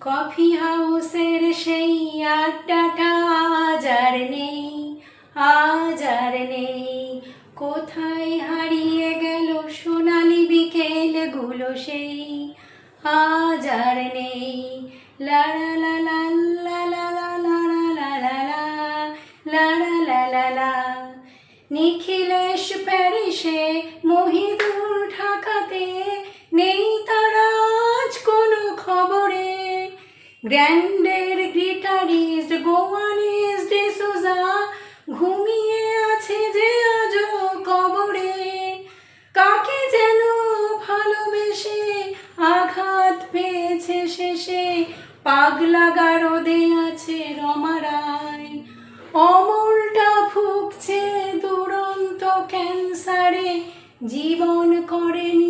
Coffee হাউসের সেই আড্ডাটা আজ আর নেই আজ আর নেই কোথায় হারিয়ে গেল সোনালি বিকেলগুলো সেই আজ আর নেই লা লা লা লা লা লা লা লা লা লা লা লা লা লা লা নিখিলেশ প্যারিসে মহিদুর ঢাকাতে নেই তারা আজ কোনো খবরে গ্র্যান্ডের গিটারিস্ট গোয়ানিস ডিসোজা ঘুমিয়ে আছে যে আজও কবরে। কাকে যেন ভালোবেসে আঘাত পেয়েছে শেষে? পাগলা গারদে আছে রমারায় অমলটা ভুগছে দুরন্ত ক্যান্সারে। জীবন করেনি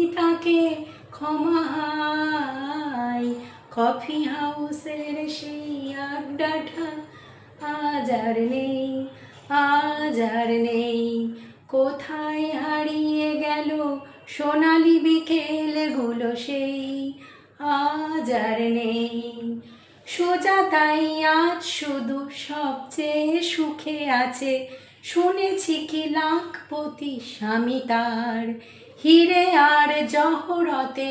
কফি হাউসের সেই আড্ডাটা আজ আর নেই আজ আর নেই। কোথায় হারিয়ে গেল সোনালি বিকেলগুলো সেই আজ আর নেই। সোজা তাই আজ শুধু সবচেয়ে সুখে আছে, শুনেছি কি লাখপতি স্বামী তার। হিরে আর জহরতে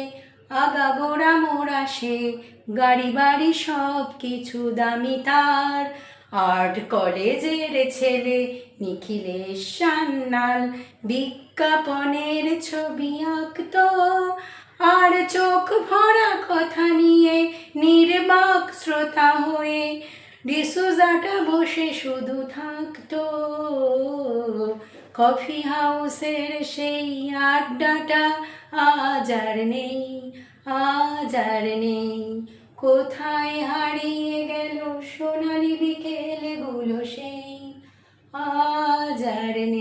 আগাগোড়া মোড়া সে গাড়ি বাড়ি সব কিছু দামি তার। আর্ট কলেজের ছেলে নিখিলেশ সান্নাল বিজ্ঞাপনের ছবি আঁকতো। আর চোখ ভরা কথা নিয়ে নির্বাক শ্রোতা হয়ে, ডিসুজাটা বসে শুধু থাকতো। কফি হাউসের সেই আড্ডাটা আজ আর নেই, আজ আর নেই। কোথায় হারিয়ে গেল সোনালি বিকেলগুলো সেই, আজ আর নেই।